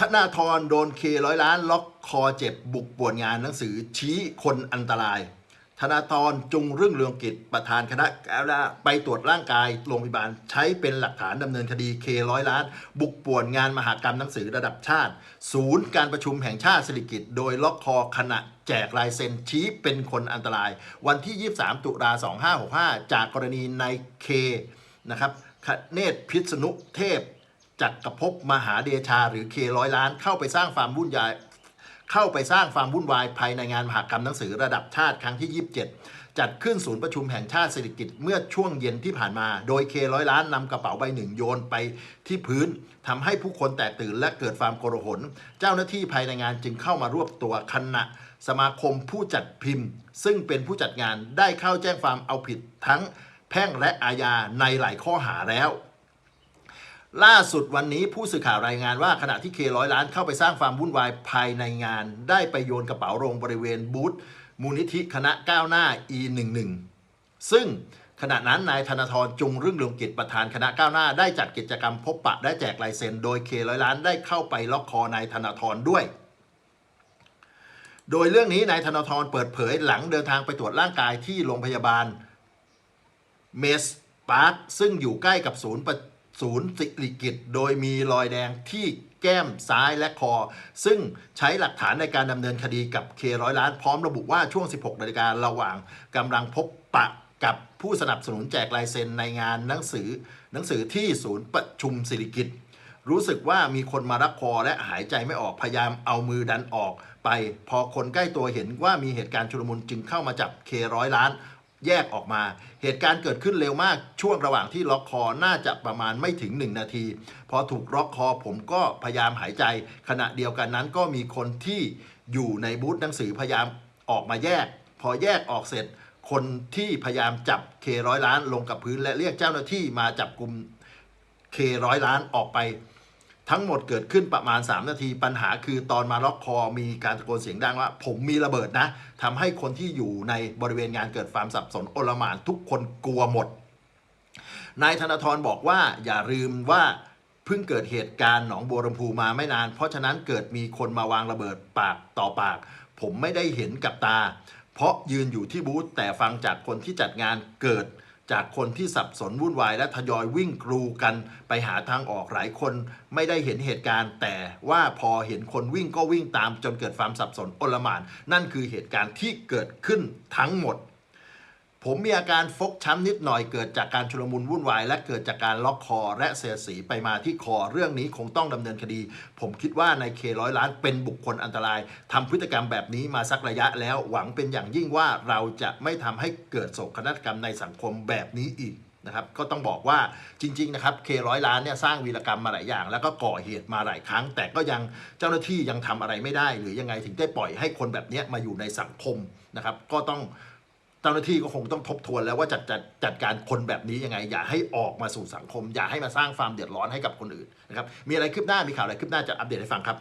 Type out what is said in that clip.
ธนาธรโดนเคร้อยล้านล็อกคอเจ็บบุกป่วนงานหนังสือชี้คนอันตราย ธนาธรจุงเรื่องเรืองกิจประธานคณะกรรมกาไปตรวจร่างกายโรงพยาบาลใช้เป็นหลักฐานดำเนินคดีเคร้อยล้าน บุกป่วนงานมหากรรมหนังสือระดับชาติ ศูนย์การประชุมแห่งชาติสิริกิตโดยล็อกคอขณะแจกลายเซ็นชี้เป็นคนอันตราย วันที่ 23 ตุลา2565 จากกรณีในเคนะครับคเนศพิษณุเทพ จักรภพมหาเดชาหรือเคร้อยล้าน เข้าไปสร้างความวุ่นวายเข้าไปสร้างความวุ่นวายภายในงานมหากรรมหนังสือระดับชาติครั้งที่ 27 จัดขึ้นศูนย์ประชุมแห่งชาติเศรษฐกิจเมื่อช่วงเย็นที่ผ่านมา โดยเคร้อยล้านนำกระเป๋าใบหนึ่งโยนไปที่พื้นทำให้ผู้คนแตกตื่นและเกิดความโกลาหลเจ้าหน้าที่ภายในงานจึงเข้ามารวบตัวคณะสมาคมผู้จัดพิมพ์ ซึ่งเป็นผู้จัดงานได้เข้าแจ้งความเอาผิดทั้งแพ่งและอาญาในหลายข้อหาแล้ว ล่าสุดวันนี้ผู้สื่อข่าวรายงานว่าขณะที่เคร้อยล้านเข้าไปสร้างความวุ่นวายภายในงาน ได้ไปโยนกระเป๋าลงบริเวณบูธมูลนิธิคณะก้าวหน้า E11 ซึ่งขณะนั้นนายธนาธรจุงเรื่องเรืองกิจประธานคณะก้าวหน้า ได้จัดกิจกรรมพบปะและแจกลายเซ็นโดยเคร้อยล้านได้เข้าไปล็อกคอนายธนาธรด้วย โดยเรื่องนี้นายธนาธรเปิดเผยหลังเดินทางไปตรวจร่างกายที่โรงพยาบาลเมสปาร์คซึ่งอยู่ใกล้กับศูนย์ ศูนย์สิริกิตโดยมีรอยแดงที่แก้มซ้ายและคอ ซึ่งใช้หลักฐานในการดำเนินคดีกับเคร้อยล้านพร้อมระบุว่าช่วง 16 นาฬิการะหว่างกำลังพบปะกับผู้สนับสนุนแจกลายเซ็นในงานหนังสือ หนังสือที่ศูนย์ประชุมสิริกิตรู้สึกว่ามีคนมารักคอและหายใจไม่ออกพยายามเอามือดันออกไป พอคนใกล้ตัวเห็นว่ามีเหตุการณ์ชุลมุนจึงเข้ามาจับเคร้อยล้าน แยกออกมา เหตุการณ์เกิดขึ้นเร็วมากช่วงระหว่างที่ล็อกคอน่าจะประมาณไม่ถึง 1 นาที พอถูกล็อกคอผมก็พยายามหายใจ ขณะเดียวกันนั้นก็มีคนที่อยู่ในบูธหนังสือพยายามออกมาแยก พอแยกออกเสร็จ คนที่พยายามจับเคร้อยล้านลงกับพื้นและเรียกเจ้าหน้าที่มาจับกลุ่มเคร้อยล้านออกไป ทั้งหมดเกิดขึ้นประมาณ 3 นาที ปัญหาคือตอนมาล็อกคอมีการตะโกนเสียงดังว่า ผมมีระเบิดนะทำให้คนที่อยู่ในบริเวณงานเกิดความสับสนโอลหมานทุกคนกลัวหมด นายธนาธรบอกว่าอย่าลืมว่าเพิ่งเกิดเหตุการณ์หนองบัวลำพูมาไม่นาน เพราะฉะนั้นเกิดมีคนมาวางระเบิดปากต่อปาก ผมไม่ได้เห็นกับตา เพราะยืนอยู่ที่บูธแต่ฟังจากคนที่จัดงานเกิด จากคนที่สับสนวุ่นวาย และทยอยวิ่งกรูกันไปหาทางออกหลายคนไม่ได้เห็นเหตุการณ์ แต่ว่าพอเห็นคนวิ่งก็วิ่งตามจนเกิดความสับสนโอลหมานนั่นคือเหตุการณ์ที่เกิดขึ้นทั้งหมด ผมมีอาการฟกช้ำนิดหน่อยเกิดจากการชุลมุนวุ่นวาย และเกิดจากการล็อกคอ และเสียสีไปมาที่คอ เรื่องนี้คงต้องดำเนินคดี ผมคิดว่านายเคร้อยล้านเป็นบุคคลอันตรายทำพฤติกรรมแบบนี้มาสักระยะแล้วหวังเป็นอย่างยิ่งว่าเราจะไม่ทำให้เกิดโศกนาฏกรรมในสังคมแบบนี้อีกนะครับก็ต้องบอกว่าจริงๆนะครับเคร้อยล้านเนี่ยสร้างวีรกรรมมาหลายอย่าง แล้วก็ก่อเหตุมาหลายครั้ง แต่ก็ยังเจ้าหน้าที่ยังทำอะไรไม่ได้ หรือยังไงถึงได้ปล่อยให้คนแบบนี้มาอยู่ในสังคมนะครับก็ต้อง เจ้าหน้าที่ก็คงต้องทบทวนแล้วว่าจัดจัดจัดการคนแบบนี้ยังไง อย่าให้ออกมาสู่สังคม อย่าให้มาสร้างความเดือดร้อนให้กับคนอื่นนะครับมีอะไรคืบหน้ามีข่าวอะไรคืบหน้าจะอัปเดตให้ฟังครับ